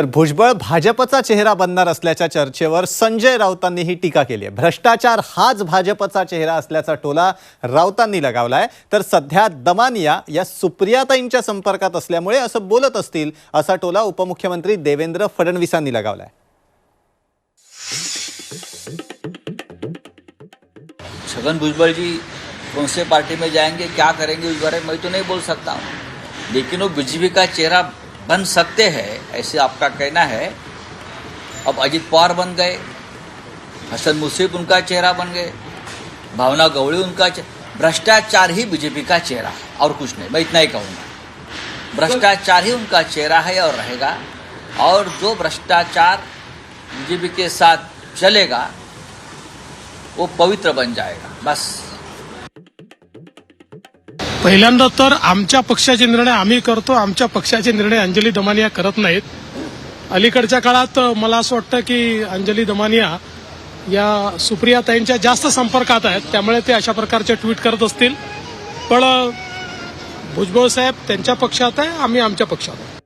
तर भुजबळ भाजपचा चेहरा बनणार असल्याच्या चर्चेवर संजय राऊतांनी ही टीका केली आहे. भ्रष्टाचार हाच भाजपचा चेहरा असल्याचा टोला राऊतांनी लगावलाय. तर सध्या दमानिया या सुप्रियाताईंच्या संपर्कात असल्यामुळे असं बोलत असतील असा टोला उपमुख्यमंत्री देवेंद्र फडणवीसांनी लगावलाय. छगन भुजबल जी कौन से पार्टी में जाएंगे क्या करेंगे उस बारे में मैं तो नहीं बोल सकता हूँ। लेकिन वो बीजेपी का चेहरा बन सकते हैं, ऐसे आपका कहना है। अब अजित पवार बन गए, हसन मुशीफ उनका चेहरा बन गए, भावना गवड़ी उनका भ्रष्टाचार ही बीजेपी का चेहरा है, और कुछ नहीं, मैं इतना ही कहूँगा। भ्रष्टाचार ही उनका चेहरा है और रहेगा, और जो भ्रष्टाचार बीजेपी के साथ चलेगा, वो पवित्र बन जाएगा, बस। पहिल्यांदा तर आमच्या पक्षाचे निर्णय आम्ही करतो. आमच्या पक्षाचे निर्णय अंजली दमानिया करत नाहीत. अलीकडच्या काळात मला असं वाटतं की अंजली दमानिया या सुप्रिया ताईंच्या जास्त संपर्कात आहेत. त्यामुळे ते अशा प्रकारचे ट्विट करत असतील. पण भुजबळ साहेब त्यांच्या पक्षात आहे आम्ही आमच्या पक्षात आहे.